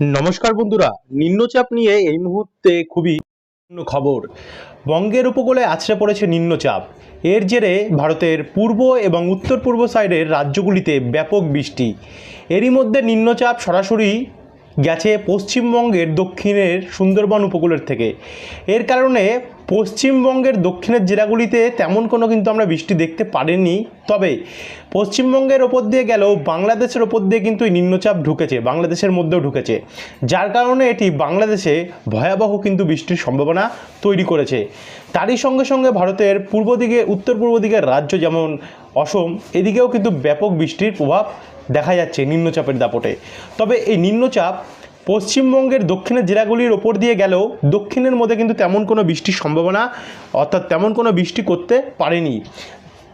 নমস্কার বন্ধুরা, নিম্নচাপ নিয়ে এই মুহূর্তে খুবই খবর। বঙ্গের উপকূলে আছড়ে পড়েছে নিম্নচাপ। এর জেরে ভারতের পূর্ব এবং উত্তর পূর্ব সাইডের রাজ্যগুলিতে ব্যাপক বৃষ্টি। এরই মধ্যে নিম্নচাপ সরাসরি গেছে পশ্চিমবঙ্গের দক্ষিণের সুন্দরবন উপকূলের থেকে। এর কারণে পশ্চিমবঙ্গের দক্ষিণের জেলাগুলিতে তেমন কোনো কিন্তু আমরা বৃষ্টি দেখতে পারিনি। তবে পশ্চিমবঙ্গের ওপর দিয়ে গেলেও বাংলাদেশের ওপর দিয়ে কিন্তু এই নিম্নচাপ ঢুকেছে, বাংলাদেশের মধ্যেও ঢুকেছে। যার কারণে এটি বাংলাদেশে ভয়াবহ কিন্তু বৃষ্টির সম্ভাবনা তৈরি করেছে। তারই সঙ্গে সঙ্গে ভারতের পূর্ব দিকে, উত্তর পূর্ব দিকের রাজ্য যেমন অসম, এদিকেও কিন্তু ব্যাপক বৃষ্টির প্রভাব দেখা যাচ্ছে নিম্নচাপের দাপটে। তবে এই নিম্নচাপ পশ্চিমবঙ্গের দক্ষিণের জেলাগুলির ওপর দিয়ে গেলেও দক্ষিণের মধ্যে কিন্তু তেমন কোনো বৃষ্টির সম্ভাবনা, অর্থাৎ তেমন কোনো বৃষ্টি করতে পারেনি।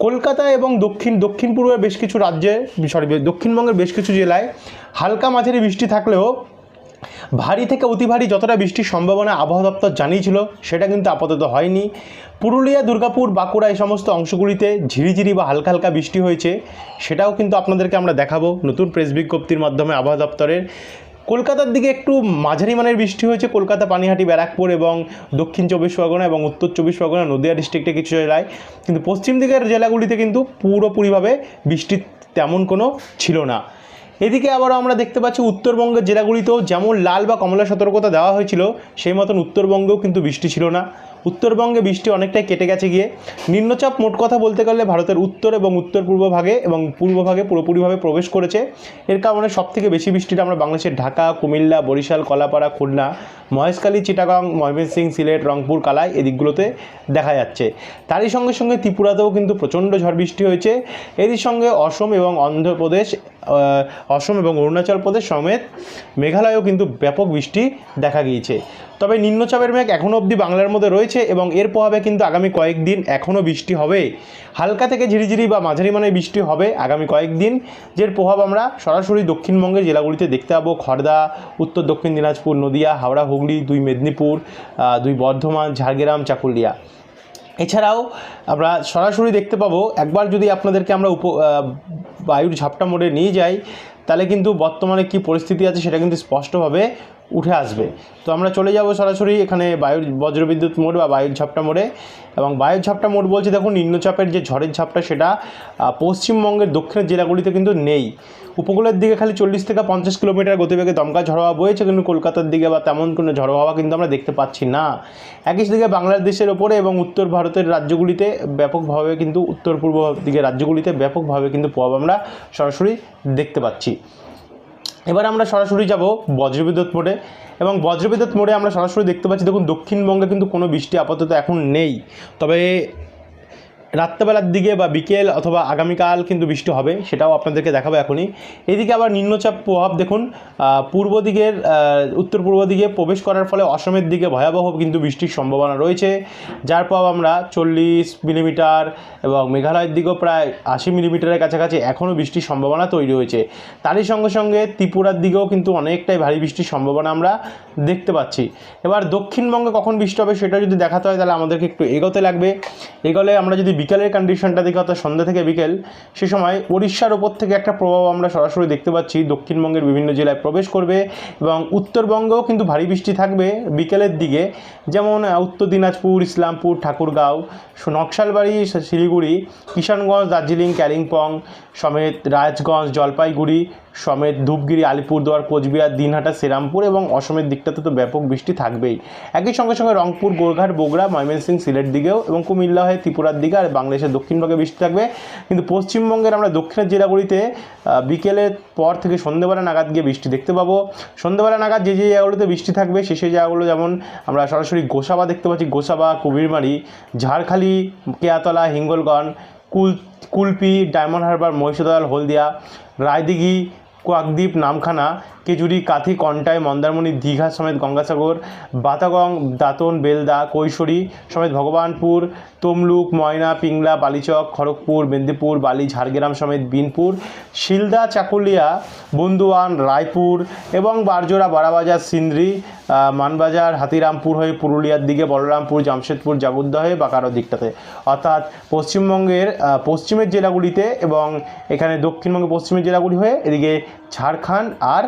কলকাতা এবং দক্ষিণ দক্ষিণ পূর্বের বেশ কিছু রাজ্যে সরি দক্ষিণবঙ্গের বেশ কিছু জেলায় হালকা মাঝারি বৃষ্টি থাকলেও ভারী থেকে অতি ভারী যতটা বৃষ্টির সম্ভাবনা আবহাওয়া দপ্তর জানিয়েছিল, সেটা কিন্তু আপাতত হয়নি। পুরুলিয়া, দুর্গাপুর, বাঁকুড়া এই সমস্ত অংশগুলিতে ঝিরিঝিরি বা হালকা হালকা বৃষ্টি হয়েছে, সেটাও কিন্তু আপনাদেরকে আমরা দেখাবো নতুন প্রেস বিজ্ঞপ্তির মাধ্যমে আবহাওয়া দপ্তরের। কলকাতার দিকে একটু মাঝারি মানের বৃষ্টি হয়েছে। কলকাতা, পানিহাটি, ব্যারাকপুর এবং দক্ষিণ চব্বিশ পরগনা এবং উত্তর চব্বিশ পরগনা, নদিয়া ডিস্ট্রিক্টে কিছু জেলায়। কিন্তু পশ্চিম দিকের জেলাগুলিতে কিন্তু পুরোপুরিভাবে বৃষ্টি তেমন কোনো ছিল না। এদিকে আবারও আমরা দেখতে পাচ্ছি উত্তরবঙ্গের জেলাগুলিতেও যেমন লাল বা কমলা সতর্কতা দেওয়া হয়েছিল, সেই মতন উত্তরবঙ্গেও কিন্তু বৃষ্টি ছিল না। উত্তরবঙ্গে বৃষ্টি অনেকটাই কেটে গেছে গিয়ে। নিম্নচাপ মোট কথা বলতে গেলে ভারতের উত্তর এবং উত্তর পূর্ব ভাগে এবং পূর্ব ভাগে পুরোপুরিভাবে প্রবেশ করেছে। এর কারণে সবথেকে বেশি বৃষ্টিটা আমরা বাংলাদেশের ঢাকা, কুমিল্লা, বরিশাল, কলাপাড়া, খুলনা, মহেশখালী, চিটাগাং, ময়মনসিংহ, সিলেট, রংপুর, কালাই এদিকগুলোতে দেখা যাচ্ছে। তারই সঙ্গে সঙ্গে ত্রিপুরাতেও কিন্তু প্রচণ্ড ঝড় বৃষ্টি হয়েছে। এরই সঙ্গে অসম এবং অন্ধ্রপ্রদেশ অসম এবং অরুণাচল প্রদেশ সমেত মেঘালয়েও কিন্তু ব্যাপক বৃষ্টি দেখা গিয়েছে। তবে নিম্নচাপের মেঘ এখনও অবধি বাংলার মধ্যে রয়েছে এবং এর প্রভাবে কিন্তু আগামী কয়েকদিন এখনও বৃষ্টি হবে। হালকা থেকে ঝিরিঝিরি বা মাঝারি মানের বৃষ্টি হবে আগামী কয়েকদিন, যের প্রভাব আমরা সরাসরি দক্ষিণবঙ্গের জেলাগুলিতে দেখতে পাবো। খড়দা উত্তর দক্ষিণ দিনাজপুর, নদিয়া, হাওড়া, হুগলি, দুই মেদিনীপুর দুই বর্ধমান, ঝাড়গ্রাম, চাকুলিয়া। এছাড়াও আমরা সরাসরি দেখতে পাবো, একবার যদি আপনাদেরকে আমরা উপ বায়ুর ঝাপটা মোড়ে নিয়ে যাই, তাহলে কিন্তু বর্তমানে কি পরিস্থিতি আছে সেটা কিন্তু স্পষ্টভাবে উঠে আসবে। তো আমরা চলে যাব সরাসরি এখানে বায়ুর বজ্রবিদ্যুৎ মোড় বা বায়ুর ঝাপটা মোড়ে। এবং বায়ুর ঝাপটা মোড় বলছে দেখুন, নিম্নচাপের যে ঝড়ের ঝাপটা সেটা পশ্চিমবঙ্গের দক্ষিণের জেলাগুলিতে কিন্তু নেই। উপকূলের দিকে খালি চল্লিশ থেকে পঞ্চাশ কিলোমিটার গতিবেগে দমকা ঝড় হাওয়া বয়েছে কিন্তু কলকাতার দিকে বা তেমন কোনো ঝড় হওয়া কিন্তু আমরা দেখতে পাচ্ছি না। একই দিকে বাংলাদেশের ওপরে এবং উত্তর ভারতের রাজ্যগুলিতে ব্যাপকভাবে কিন্তু, উত্তর পূর্ব দিকে রাজ্যগুলিতে ব্যাপকভাবে কিন্তু প্রভাব আমরা সরাসরি দেখতে পাচ্ছি। এবার আমরা সরাসরি যাব বজ্রবিদ্যুৎ মোড়ে। এবং বজ্রবিদ্যুৎ মোড়ে আমরা সরাসরি দেখতে পাচ্ছি, দেখুন দক্ষিণবঙ্গে কিন্তু কোনো বৃষ্টি আপাতত এখন নেই। তবে রাত্রেবেলার দিকে বা বিকেল অথবা আগামীকাল কিন্তু বৃষ্টি হবে, সেটাও আপনাদেরকে দেখাবো এখনই। এদিকে আবার নিম্নচাপ প্রভাব দেখুন পূর্ব দিকের উত্তর পূর্ব দিকে প্রবেশ করার ফলে অসমের দিকে ভয়াবহ কিন্তু বৃষ্টির সম্ভাবনা রয়েছে, যার প্রভাব আমরা চল্লিশ মিলিমিটার এবং মেঘালয়ের দিকেও প্রায় আশি মিলিমিটারের কাছাকাছি এখনও বৃষ্টির সম্ভাবনা তৈরি হয়েছে। তারই সঙ্গে সঙ্গে ত্রিপুরার দিকেও কিন্তু অনেকটাই ভারী বৃষ্টির সম্ভাবনা আমরা দেখতে পাচ্ছি। এবার দক্ষিণবঙ্গে কখন বৃষ্টি হবে সেটা যদি দেখাতে হয় তাহলে আমাদেরকে একটু এগোতে লাগবে। এগোলে আমরা যদি বিকেলের কন্ডিশনটা দেখি অর্থাৎ সন্ধ্যা থেকে বিকেল, সে সময় উড়িষ্যার ওপর থেকে একটা প্রভাব আমরা সরাসরি দেখতে পাচ্ছি। দক্ষিণবঙ্গের বিভিন্ন জেলায় প্রবেশ করবে এবং উত্তরবঙ্গেও কিন্তু ভারী বৃষ্টি থাকবে বিকেলের দিকে। যেমন উত্তর দিনাজপুর, ইসলামপুর, ঠাকুরগাঁও নকশালবাড়ি, শিলিগুড়ি, কিষানগঞ্জ, দার্জিলিং কালিম্পং সমেত রাজগঞ্জ, জলপাইগুড়ি সমেত ধূপগিরি, আলিপুরদুয়ার, কোচবিহার, দিনহাটা, শ্রীরামপুর এবং অসমের দিকটাতে তো ব্যাপক বৃষ্টি থাকবেই। একই সঙ্গে সঙ্গে রংপুর, গোরঘাট, বগুড়া, ময়মনসিংহ, সিলেট দিকেও এবং কুমিল্লা হয়ে ত্রিপুরার দিকে আর বাংলাদেশের দক্ষিণবঙ্গে বৃষ্টি থাকবে। কিন্তু পশ্চিমবঙ্গের আমরা দক্ষিণের জেলাগুলিতে বিকেলের পর থেকে সন্ধ্যেবেলা নাগাদ গিয়ে বৃষ্টি দেখতে পাবো। সন্ধ্যেবেলা নাগাদ যে যে জায়গাগুলোতে বৃষ্টি থাকবে, সে সেই জায়গাগুলো যেমন আমরা সরাসরি গোসাবা দেখতে পাচ্ছি, গোসাবা কুবিরমারি ঝাড়খালি, কেয়াতলা, হিঙ্গলগঞ্জ, কুল, কুলপি, ডায়মন্ড হারবার মহিষাদল হলদিয়া, রায়দিঘি কোয়াকদ্বীপ নামখানা কেজুরি, কাথি কন্টায় মন্দারমণি, দীঘা সমেত গঙ্গাসাগর, বাতাগং, দাঁতন, বেলদা, কৈশোরী সমেত ভগবানপুর, তমলুক, ময়না, পিংলা, বালিচক, খড়গপুর, মেদিনীপুর, বালি, ঝাড়গ্রাম সমেত বিনপুর, শিলদা, চাকুলিয়া, বন্দুয়ান, রায়পুর এবং বারজোড়া, বারাবাজার, সিন্দ্রি মানবাজার, হাতিরামপুর হয়ে পুরুলিয়ার দিকে, বলরামপুর, জামশেদপুর জাগুদ্দা হয়ে বাঁকারো দিকটাতে। অর্থাৎ পশ্চিমবঙ্গের পশ্চিমের জেলাগুলিতে এবং এখানে দক্ষিণবঙ্গের পশ্চিমের জেলাগুলি হয়ে এদিকে ঝাড়খণ্ড আর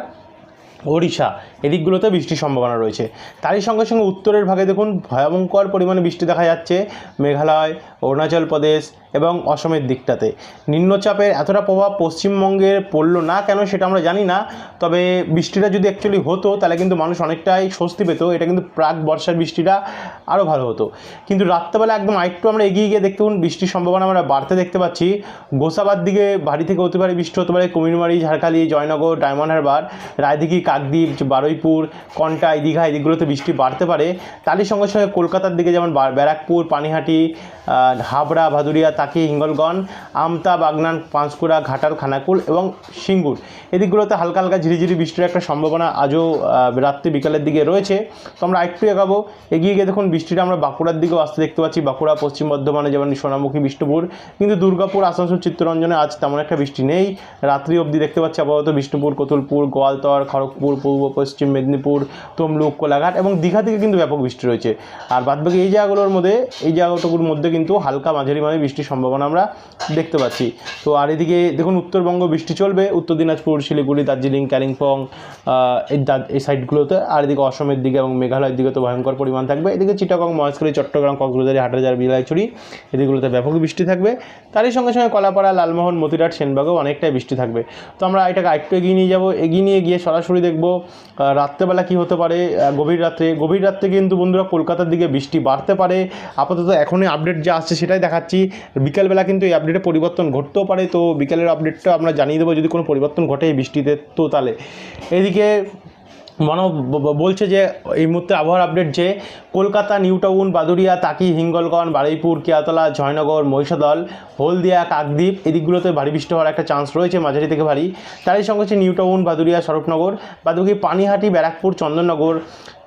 ওড়িশা। এদিকগুলোতে বৃষ্টির সম্ভাবনা রয়েছে। তারই সঙ্গে সঙ্গে উত্তরের ভাগে দেখুন ভয়ঙ্কর পরিমাণে বৃষ্টি দেখা যাচ্ছে মেঘালয়, অরুণাচল প্রদেশ এবং অসমের দিকটাতে। নিম্নচাপের এতটা প্রভাব পশ্চিমবঙ্গের পড়ল না কেন সেটা আমরা জানি না, তবে বৃষ্টিটা যদি অ্যাকচুয়ালি হতো, তাহলে কিন্তু মানুষ অনেকটাই স্বস্তি পেত। এটা কিন্তু প্রাক বর্ষার বৃষ্টিটা আরও ভালো হতো। কিন্তু রাত্রেবেলা একদম আরেকটু আমরা এগিয়ে গিয়ে দেখতে বৃষ্টির সম্ভাবনা আমরা বাড়তে দেখতে পাচ্ছি। গোসাবার দিকে ভারী থেকে অতি ভারী বৃষ্টি হতে পারে, কুমিরমারি, ঝাড়খালি, জয়নগর, ডায়মন্ড হারবার, রায়দিঘি, কাকদ্বীপ বারুইপুর কন্টাই দীঘা এদিকগুলোতে বৃষ্টি বাড়তে পারে। তারই সঙ্গে সঙ্গে কলকাতার দিকে যেমন ব্যারাকপুর, পানিহাটি হাবড়া, ভাদুরিয়া, তাকি হিঙ্গলগঞ্জ আমতা, বাগনান, পাঁশকুড়া, ঘাটাল, খানাকুল এবং সিঙ্গুর। এদিকগুলোতে হালকা হালকা ঝিরিঝিরি বৃষ্টির একটা সম্ভাবনা আজও রাত্রি বিকালের দিকে রয়েছে। তো আমরা একটু এগাবো। এগিয়ে গিয়ে দেখুন, বৃষ্টিটা আমরা বাঁকুড়ার দিকেও আসতে দেখতে পাচ্ছি। বাঁকুড়া, পশ্চিম বর্ধমানে যেমন সোনামুখী বিষ্ণুপুর, কিন্তু দুর্গাপুর, আসানসোল, চিত্তরঞ্জনে আজ তেমন একটা বৃষ্টি নেই। রাত্রি অবধি দেখতে পাচ্ছি আপাতত বিষ্ণুপুর, কতুলপুর, গোয়ালতর, খড়গপুর, পূর্ব, পশ্চিম মেদিনীপুর, তমলুক, কোলাঘাট এবং দীঘা থেকে কিন্তু ব্যাপক বৃষ্টি রয়েছে। আর বাদবাকি এই জায়গাগুলোর মধ্যে, এই জায়গাটুকুর মধ্যে কিন্তু হালকা মাঝারি মানে বৃষ্টির সম্ভাবনা আমরা দেখতে পাচ্ছি। তো আর এদিকে দেখুন, উত্তরবঙ্গ বৃষ্টি চলবে। উত্তর দিনাজপুর, শিলিগুড়ি, দার্জিলিং, কালিম্পং এই সাইডগুলোতে। আর এদিকে অসমের দিকে এবং মেঘালয়ের দিকে তো ভয়ঙ্কর পরিমাণ থাকবে। এদিকে চিটাগং, মহেশখালী, চট্টগ্রাম, কক্সবাজার, হাটহাজার, বিলাইছড়ি, এদিকগুলোতে ব্যাপক বৃষ্টি থাকবে। তারই সঙ্গে সঙ্গে কলাপাড়া, লালমোহন, মতিরাট, সেনবাগেও অনেকটাই বৃষ্টি থাকবে। তো আমরা এটাকে আরেকটু এগিয়ে নিয়ে যাব। এগিয়ে নিয়ে গিয়ে সরাসরি দেখব রাত্রেবেলা কি হতে পারে? গভীর রাত্রে। গভীর রাত্রে কিন্তু বন্ধুরা কলকাতার দিকে বৃষ্টি বাড়তে পারে। আপাতত এখনই আপডেট যা আসছে সেটাই দেখাচ্ছি। বিকালবেলা কিন্তু এই আপডেটে পরিবর্তন ঘটতেও পারে। তো বিকালের আপডেটটা আমরা জানিয়ে দেবো। যদি কোনো পরিবর্তন ঘটে এই বৃষ্টিতে, তো তাহলে। এদিকে মানব বলছে যে এই মুহূর্তে আবহাওয়ার আপডেট যে কলকাতা, নিউ টাউন বাদুরিয়া তাকি, হিঙ্গলগঞ্জ, বারুইপুর কিয়াতলা জয়নগর, মহিষাদল, হলদিয়া, কাকদ্বীপ এদিকগুলোতে ভারী বৃষ্টি হওয়ার একটা চান্স রয়েছে, মাঝারি থেকে ভারী। তারই সঙ্গে হচ্ছে নিউ টাউন বাদুরিয়া স্বরূপনগর বাদুকি পানিহাটি, ব্যারাকপুর, চন্দননগর,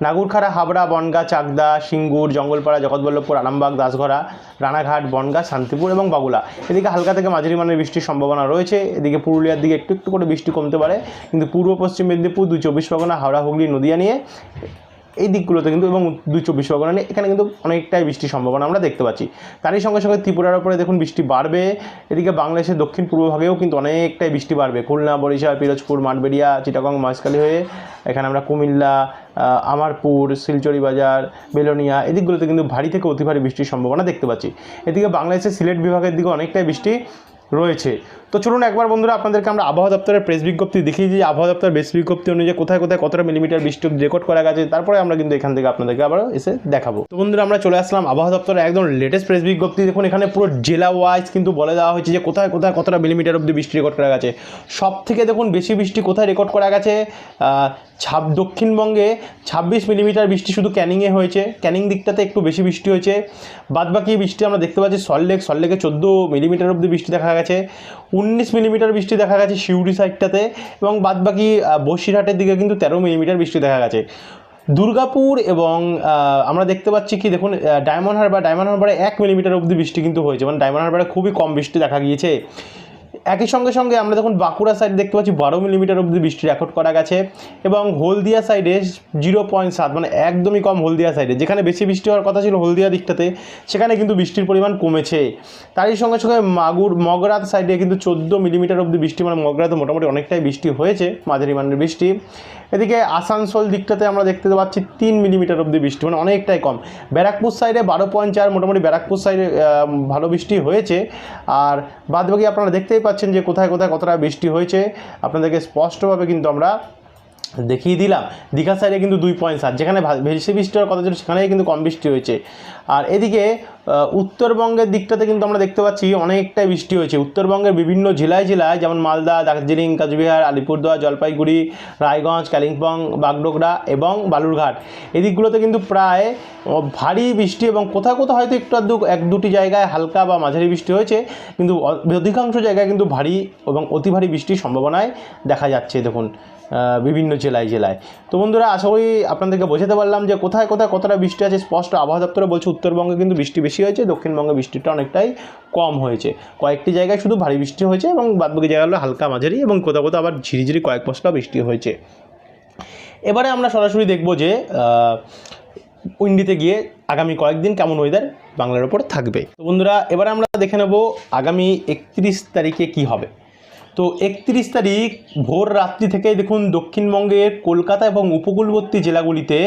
নাগুরখাড়া, হাবড়া, বনগা, চাকদা, সিঙ্গুর, জঙ্গলপাড়া, জগৎবল্লভপুর, আরামবাগ, দাসঘরা, রানাঘাট, বনগা, শান্তিপুর এবং বাগুলা। এদিকে হালকা থেকে মাঝারি মানের বৃষ্টির সম্ভাবনা রয়েছে। এদিকে পুরুলিয়ার দিকে একটু একটু করে বৃষ্টি কমতে পারে। কিন্তু পূর্ব পশ্চিম মেদিনীপুর দুই চব্বিশ পরগনা, হাওড়া হুগলি, নদিয়া নিয়ে এই দিকগুলোতে কিন্তু এবং দুই চব্বিশ পরগনা নিয়ে এখানে কিন্তু অনেকটাই বৃষ্টির সম্ভাবনা আমরা দেখতে পাচ্ছি। তারই সঙ্গে সঙ্গে ত্রিপুরার ওপরে দেখুন বৃষ্টি বাড়বে। এদিকে বাংলাদেশের দক্ষিণ পূর্ব ভাগেও কিন্তু অনেকটাই বৃষ্টি বাড়বে। খুলনা, বরিশাল, পিরোজপুর, মাঠবেড়িয়া, চিটাগং, মহেশখালী হয়ে এখানে আমরা কুমিল্লা আমারপুর, শিলচরি বাজার, বেলোনিয়া এদিকগুলোতে কিন্তু ভারী থেকে অতি ভারী বৃষ্টির সম্ভাবনা দেখতে পাচ্ছি। এদিকে বাংলাদেশের সিলেট বিভাগের দিকে অনেকটাই বৃষ্টি রয়েছে। তো চলুন একবার বন্ধুরা আপনাদেরকে আমরা আবহাওয়া দপ্তরের প্রেস বিজ্ঞপ্তি দেখিয়ে দিই। আবহাওয়া দপ্তরের প্রেস বিজ্ঞপ্তি অনুযায়ী কোথায় কোথায় কতটা মিলিমিটার বৃষ্টি রেকর্ড করা গেছে, তারপরে আমরা কিন্তু এখান থেকে আপনাদেরকে আবার এসে দেখাবো। তো বন্ধুরা আমরা চলে আসলাম আবহাওয়া দপ্তরের একদম লেটেস্ট প্রেস বিজ্ঞপ্তি। দেখুন, এখানে পুরো জেলা ওয়াইজ কিন্তু বলে দেওয়া হয়েছে যে কোথায় কোথায় কতটা মিলিমিটার অব্দি বৃষ্টি রেকর্ড করা গেছে। সব থেকে দেখুন, বেশি বৃষ্টি কোথায় রেকর্ড করা গেছে? ছাব দক্ষিণবঙ্গে ছাব্বিশ মিলিমিটার বৃষ্টি শুধু ক্যানিংয়ে হয়েছে। ক্যানিং দিকটাতে একটু বেশি বৃষ্টি হয়েছে। বাদবাকি বৃষ্টি আমরা দেখতে পাচ্ছি সল্টলেক সল্টলেকে চোদ্দ মিলিমিটার অবধি বৃষ্টি দেখা গেছে। উনিশ মিলিমিটার বৃষ্টি দেখা গেছে শিউড়ি সাইডটাতে এবং বাদবাকি বসিরহাটের দিকে কিন্তু তেরো মিলিমিটার বৃষ্টি দেখা গেছে। দুর্গাপুর এবং আমরা দেখতে পাচ্ছি কি, দেখুন ডায়মন্ড হারবার, ডায়মন্ড হারবারে এক মিলিমিটার অবধি বৃষ্টি কিন্তু হয়েছে মানে ডায়মন্ড হারবারে খুবই কম বৃষ্টি দেখা গিয়েছে। একই সঙ্গে সঙ্গে আমরা দেখুন বাঁকুড়া সাইড দেখতে পাচ্ছি বারো মিলিমিটার অবধি বৃষ্টি রেকর্ড করা গেছে এবং হলদিয়া সাইডে জিরো পয়েন্ট সাত মানে একদমই কম হলদিয়া সাইডে যেখানে বেশি বৃষ্টি হওয়ার কথা ছিল হলদিয়া দিকটাতে, সেখানে কিন্তু বৃষ্টির পরিমাণ কমেছে। তারই সঙ্গে সঙ্গে মাগুর, মগরাত সাইডে কিন্তু চোদ্দ মিলিমিটার অবধি বৃষ্টি মানে মগরাতে মোটামুটি অনেকটাই বৃষ্টি হয়েছে, মাঝারি মানের বৃষ্টি। এদিকে আসানসোল দিকটাতে আমরা দেখতে পাচ্ছি তিন মিলিমিটার অবধি বৃষ্টি মানে অনেকটাই কম। ব্যারাকপুর সাইডে বারো পয়েন্ট চার, মোটামুটি ব্যারাকপুর সাইডে ভালো বৃষ্টি হয়েছে। আর বাদবাকি আপনারা দেখতেই পাচ্ছেন যে কোথায় কোথায় কতটা বৃষ্টি হয়েছে আপনাদেরকে স্পষ্টভাবে কিন্তু আমরা দেখিয়ে দিলাম। দীঘা সাইডে কিন্তু দুই পয়েন্ট সাত। যেখানে বেশি বৃষ্টি হওয়ার কথা ছিল, সেখানেই কিন্তু কম বৃষ্টি হয়েছে। আর এদিকে উত্তরবঙ্গের দিকটাতে কিন্তু আমরা দেখতে পাচ্ছি অনেকটাই বৃষ্টি হয়েছে। উত্তরবঙ্গের বিভিন্ন জেলায় জেলায়, যেমন মালদা, দার্জিলিং, কাচবিহার, আলিপুরদুয়ার, জলপাইগুড়ি, রায়গঞ্জ, কালিম্পং, বাগডোগরা এবং বালুরঘাট। এদিকগুলোতে কিন্তু প্রায় ভারী বৃষ্টি এবং কোথাও কোথাও হয়তো একটু আধটু, এক দুটি জায়গায় হালকা বা মাঝারি বৃষ্টি হয়েছে, কিন্তু অধিকাংশ জায়গায় কিন্তু ভারী এবং অতি ভারী বৃষ্টির সম্ভাবনায় দেখা যাচ্ছে। দেখুন বিভিন্ন জেলায় জেলায়। তো বন্ধুরা, আশা করি আপনাদেরকে বোঝাতে পারলাম যে কোথায় কোথায় কতটা বৃষ্টি আছে। স্পষ্ট আবহাওয়া দপ্তরে বলছে উত্তরবঙ্গে কিন্তু বৃষ্টি বেশি হয়েছে, দক্ষিণবঙ্গে বৃষ্টিটা অনেকটাই কম হয়েছে। কয়েকটি জায়গায় শুধু ভারী বৃষ্টি হয়েছে এবং বাদবাকি জায়গাগুলো হালকা মাঝারি এবং কোথাও কোথাও আবার ঝিরিঝিরি কয়েক পশলা বৃষ্টি হয়েছে। এবারে আমরা সরাসরি দেখব যে উইন্ডিতে গিয়ে আগামী কয়েকদিন কেমন ওয়েদার বাংলার ওপর থাকবে। তো বন্ধুরা, এবারে আমরা দেখে নেব আগামী একত্রিশ তারিখে কি হবে। তো একত্রিশ তারিখ ভোর রাত্রি থেকেই দেখুন দক্ষিণবঙ্গের কলকাতা এবং উপকূলবর্তী জেলাগুলিতে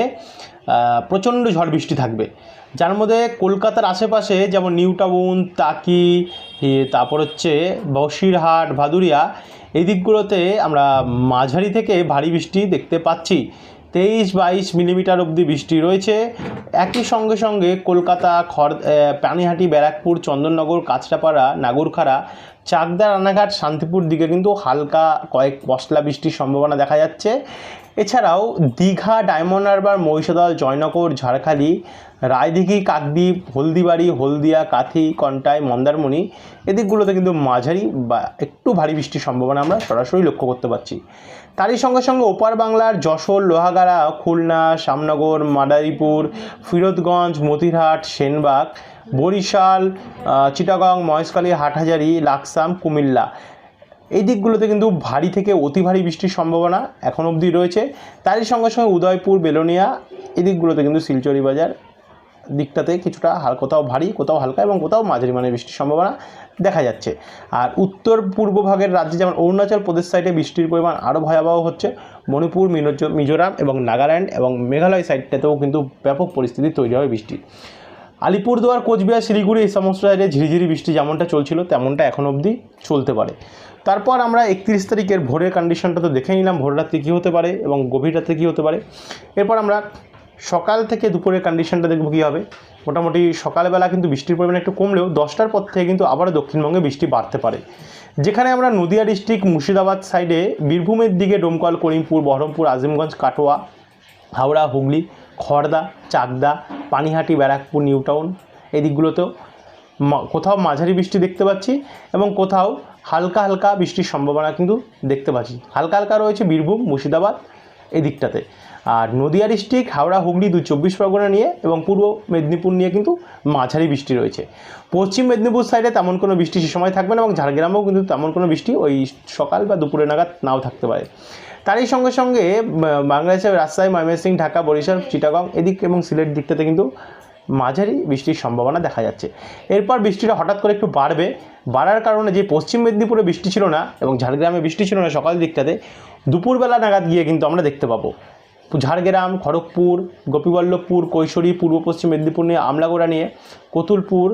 প্রচণ্ড ঝড় বৃষ্টি থাকবে। যার মধ্যে কলকাতার আশেপাশে যেমন নিউ টাউন, তাকি তারপর হচ্ছে বসিরহাট, ভাদুরিয়া, এই দিকগুলোতে আমরা মাঝারি থেকে ভারী বৃষ্টি দেখতে পাচ্ছি। তেইশ বাইশ মিলিমিটার অবধি বৃষ্টি রয়েছে। একই সঙ্গে সঙ্গে কলকাতা, খড় পানিহাটি, ব্যারাকপুর, চন্দননগর, কাঁচরাপাড়া, নাগরখাড়া, চাকদা, রানাঘাট, শান্তিপুর দিকে কিন্তু হালকা কয়েক পশলা বৃষ্টির সম্ভাবনা দেখা যাচ্ছে। এছাড়াও দীঘা, ডায়মন্ড হারবার, মহিষাদল, জয়নগর, ঝাড়খালি, রায়দিঘি, কাকদ্বীপ, হলদিবাড়ি, হলদিয়া, কাথি, কন্টাই, মন্দারমণি এদিকগুলোতে কিন্তু মাঝারি বা একটু ভারী বৃষ্টির সম্ভাবনা আমরা সরাসরি লক্ষ্য করতে পারছি। তারই সঙ্গে সঙ্গে ওপার বাংলার যশোর, লোহাগাড়া, খুলনা, শ্যামনগর, মাদারীপুর, ফিরোজগঞ্জ, মতিরহাট, সেনবাগ, বরিশাল চিটাগং, মহেশখালী, হাটহাজারি, লাকসাম, কুমিল্লা এই দিকগুলোতে কিন্তু ভারী থেকে অতি ভারী বৃষ্টির সম্ভাবনা এখন অবধি রয়েছে। তারই সঙ্গে সঙ্গে উদয়পুর, বেলোনিয়া, এই দিকগুলোতে কিন্তু শিলচরি বাজার দিকটাতে কিছুটা হাল, কোথাও ভারী, কোথাও হালকা এবং কোথাও মাঝারি মানের বৃষ্টির সম্ভাবনা দেখা যাচ্ছে। আর উত্তর পূর্ব ভাগের রাজ্যে যেমন অরুণাচল প্রদেশ সাইডে বৃষ্টির পরিমাণ আরও ভয়াবহ হচ্ছে। মণিপুর, মিজোরাম এবং নাগাল্যান্ড এবং মেঘালয় সাইডটাতেও কিন্তু ব্যাপক পরিস্থিতি তৈরি হয় বৃষ্টির। আলিপুরদুয়ার, কোচবিহার, শিলিগুড়ি এই সমস্ত সাইডে ঝিরিঝিরি বৃষ্টি যেমনটা চলছিল, তেমনটা এখন অবধি চলতে পারে। তারপর আমরা একত্রিশ তারিখের ভোরের কন্ডিশনটা তো দেখে নিলাম ভোর রাত্রে কী হতে পারে এবং গভীর রাত্রে কী হতে পারে। এরপর আমরা সকাল থেকে দুপুরের কন্ডিশনটা দেখব কী হবে। মোটামুটি সকালবেলা কিন্তু বৃষ্টির পরিমাণ একটু কমলেও দশটার পর থেকে কিন্তু আবারও দক্ষিণবঙ্গে বৃষ্টি বাড়তে পারে। যেখানে আমরা নদিয়া ডিস্ট্রিক্ট মুর্শিদাবাদ সাইডে বীরভূমের দিকে ডোমকল, করিমপুর, বহরমপুর, আজিমগঞ্জ, কাটোয়া, হাওড়া, হুগলি খড়দা চাকদা পানিহাটি, ব্যারাকপুর নিউ টাউন এই দিকগুলোতেও কোথাও মাঝারি বৃষ্টি দেখতে পাচ্ছি এবং কোথাও হালকা হালকা বৃষ্টির সম্ভাবনা কিন্তু দেখতে পাচ্ছি। হালকা হালকা রয়েছে বীরভূম, মুর্শিদাবাদ এই দিকটাতে। আর নদিয়া ডিস্ট্রিক্ট, হাওড়া, হুগলি দুই চব্বিশ পরগনা নিয়ে এবং পূর্ব মেদিনীপুর নিয়ে কিন্তু মাঝারি বৃষ্টি রয়েছে। পশ্চিম মেদিনীপুর সাইডে তেমন কোনো বৃষ্টি সে সময় থাকবে না এবং ঝাড়গ্রামেও কিন্তু তেমন কোনো বৃষ্টি ওই সকাল বা দুপুরে নাগাদ নাও থাকতে পারে। তারই সঙ্গে সঙ্গে বাংলাদেশের রাজশাহী, ময়মনসিংহ, ঢাকা, বরিশাল, চিটাগং এদিক এবং সিলেট দিকটাতে কিন্তু মাঝারি বৃষ্টির সম্ভাবনা দেখা যাচ্ছে। এরপর বৃষ্টিটা হঠাৎ করে একটু বাড়বে। বাড়ার কারণে যে পশ্চিম মেদিনীপুরে বৃষ্টি ছিল না এবং ঝাড়গ্রামে বৃষ্টি ছিল না সকাল দিকটাতে, দুপুরবেলা নাগাদ গিয়ে কিন্তু আমরা দেখতে পাবো। ঝাড়গ্রাম, খড়গপুর, গোপীবল্লভপুর, কৈশোরী, পূর্ব পশ্চিম মেদিনীপুর নিয়ে, আমলাগোড়া নিয়ে, কতুলপুর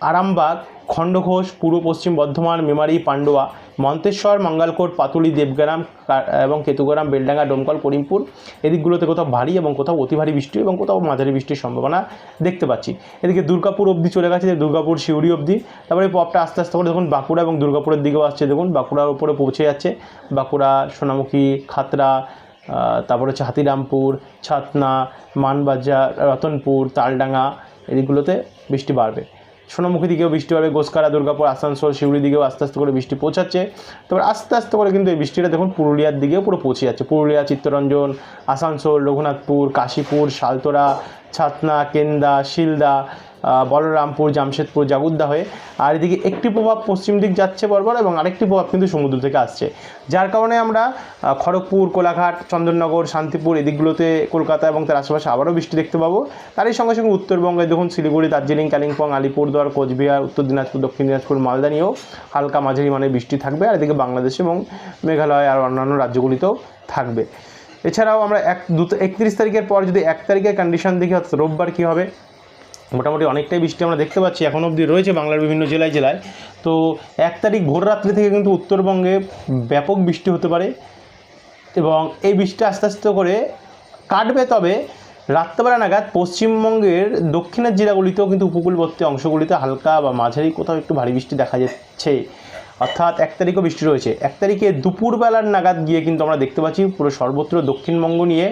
আরামবাগ খণ্ডঘোষ পূর্ব পশ্চিম বর্ধমান মেমারি পান্ডুয়া মন্তেশ্বর মঙ্গলকোট পাতুলি দেবগ্রাম এবং কেতুগ্রাম বেলডাঙ্গা ডোমকল করিমপুর এদিকগুলোতে কোথাও ভারী এবং কোথাও অতি ভারী বৃষ্টি এবং কোথাও মাঝারি বৃষ্টির সম্ভাবনা দেখতে পাচ্ছি। এদিকে দুর্গাপুর অবধি চলে গেছে দুর্গাপুর শিউড়ি অবধি। তারপরে পপটা আস্তে আস্তে করে দেখুন বাঁকুড়া এবং দুর্গাপুরের দিকেও আসছে। দেখুন বাঁকুড়ার উপরে পৌঁছে যাচ্ছে। বাঁকুড়া সোনামুখী আহ, তারপর হচ্ছে হাতিরামপুর ছাতনা মানবাজার রতনপুর তালডাঙ্গা এদিকগুলোতে বৃষ্টি বাড়বে। সোনামুখী দিকেও বৃষ্টি হবে গোসকারা দুর্গাপুর, আসানসোল শিউড়ি দিকেও আস্তে আস্তে করে বৃষ্টি পৌঁছাচ্ছে। তারপর আস্তে আস্তে করে কিন্তু এই বৃষ্টিটা দেখুন পুরুলিয়ার দিকেও পুরো পৌঁছে যাচ্ছে। পুরুলিয়া, চিত্তরঞ্জন, আসানসোল, রঘুনাথপুর, কাশীপুর, শালতোরা, ছাতনা, কেন্দা, শিলদা বলরামপুর, জামশেদপুর, জাগুদ্দা হয়ে। আর এদিকে একটি প্রভাব পশ্চিম দিক যাচ্ছে বরবর এবং আরেকটি প্রভাব কিন্তু সমুদ্র থেকে আসছে। যার কারণে আমরা খড়গপুর, কোলাঘাট, চন্দননগর, শান্তিপুর এদিকগুলোতে কলকাতা এবং তার আশেপাশে আবারও বৃষ্টি দেখতে পাবো। তারই সঙ্গে সঙ্গে উত্তরবঙ্গে দেখুন, শিলিগুড়ি, দার্জিলিং, কালিম্পং, আলিপুরদুয়ার, কোচবিহার, উত্তর দিনাজপুর, দক্ষিণ দিনাজপুর, মালদা নিয়েও হালকা মাঝারি মানে বৃষ্টি থাকবে। আর এদিকে বাংলাদেশ এবং মেঘালয় আর অন্যান্য রাজ্যগুলিতেও থাকবে। এছাড়াও আমরা এক দু একত্রিশ তারিখের পর যদি এক তারিখের কন্ডিশন দেখি, অর্থাৎ রোববার কী হবে? মোটামুটি অনেকটাই বৃষ্টি আমরা দেখতে পাচ্ছি এখন অবধি রয়েছে বাংলার বিভিন্ন জেলায় জেলায়। তো এক তারিখ ভোর রাত্রি থেকে কিন্তু উত্তরবঙ্গে ব্যাপক বৃষ্টি হতে পারে এবং এই বৃষ্টি আস্তে আস্তে করে কাটবে তবে রাত্রেবেলা নাগাদ পশ্চিমবঙ্গের দক্ষিণের জেলাগুলিতেও কিন্তু উপকূলবর্তী অংশগুলিতে হালকা বা মাঝারি কোথাও একটু ভারী বৃষ্টি দেখা যাচ্ছে। অর্থাৎ এক তারিখও বৃষ্টি রয়েছে। এক তারিখে দুপুরবেলার নাগাদ গিয়ে কিন্তু আমরা দেখতে পাচ্ছি পুরো সর্বত্র দক্ষিণবঙ্গ নিয়ে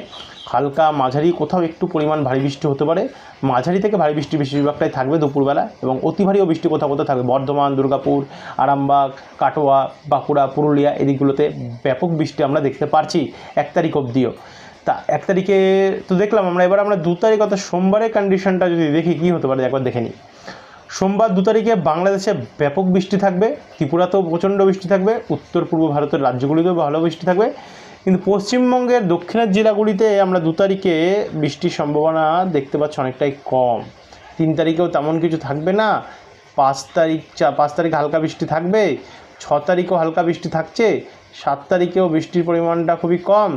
হালকা মাঝারি, কোথাও একটু পরিমাণ ভারী বৃষ্টি হতে পারে। মাঝারি থেকে ভারী বৃষ্টি বেশিরভাগটাই থাকবে দুপুরবেলা এবং অতি ভারীও বৃষ্টি কোথাও কোথাও থাকবে। বর্ধমান, দুর্গাপুর, আরামবাগ, কাটোয়া, বাঁকুড়া, পুরুলিয়া এদিকগুলোতে ব্যাপক বৃষ্টি আমরা দেখতে পারছি এক তারিখ অবধিও। তা এক তারিখে তো দেখলাম আমরা, এবার আমরা দু তারিখ অর্থাৎ সোমবারের কন্ডিশনটা যদি দেখি, কী হতে পারে একবার দেখে নিই। সোমবার দু তারিখে বাংলাদেশে ব্যাপক বৃষ্টি থাকবে, ত্রিপুরাতেও প্রচণ্ড বৃষ্টি থাকবে উত্তর পূর্ব ভারতের রাজ্যগুলিতেও ভালো বৃষ্টি থাকবে। কিন্তু পশ্চিমবঙ্গের দক্ষিণের জেলাগুলিতে আমরা দু তারিখে বৃষ্টির সম্ভাবনা দেখতে পাচ্ছি অনেকটাই কম। তিন তারিখেও তেমন কিছু থাকবে না। পাঁচ তারিখ চা, পাঁচ তারিখ হালকা বৃষ্টি থাকবে, ছ তারিখেও হালকা বৃষ্টি থাকছে, সাত তারিখেও বৃষ্টির পরিমাণটা খুবই কম,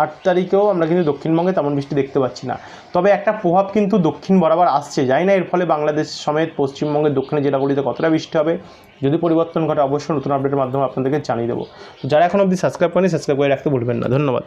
আট তারিখেও আমরা কিন্তু দক্ষিণবঙ্গে তেমন বৃষ্টি দেখতে পাচ্ছি না। তবে একটা প্রভাব কিন্তু দক্ষিণ বরাবর আসছে জানি না, এর ফলে বাংলাদেশ সমেত পশ্চিমবঙ্গের দক্ষিণে জেলাগুলিতে কতটা বৃষ্টি হবে যদি পরিবর্তন ঘটে, অবশ্যই নতুন আপডেটের মাধ্যমে আপনাদেরকে জানিয়ে দেবো। যারা এখন অবধি সাবস্ক্রাইব করেনি সাবস্ক্রাইব করে রাখতে ভুলবেন না। ধন্যবাদ।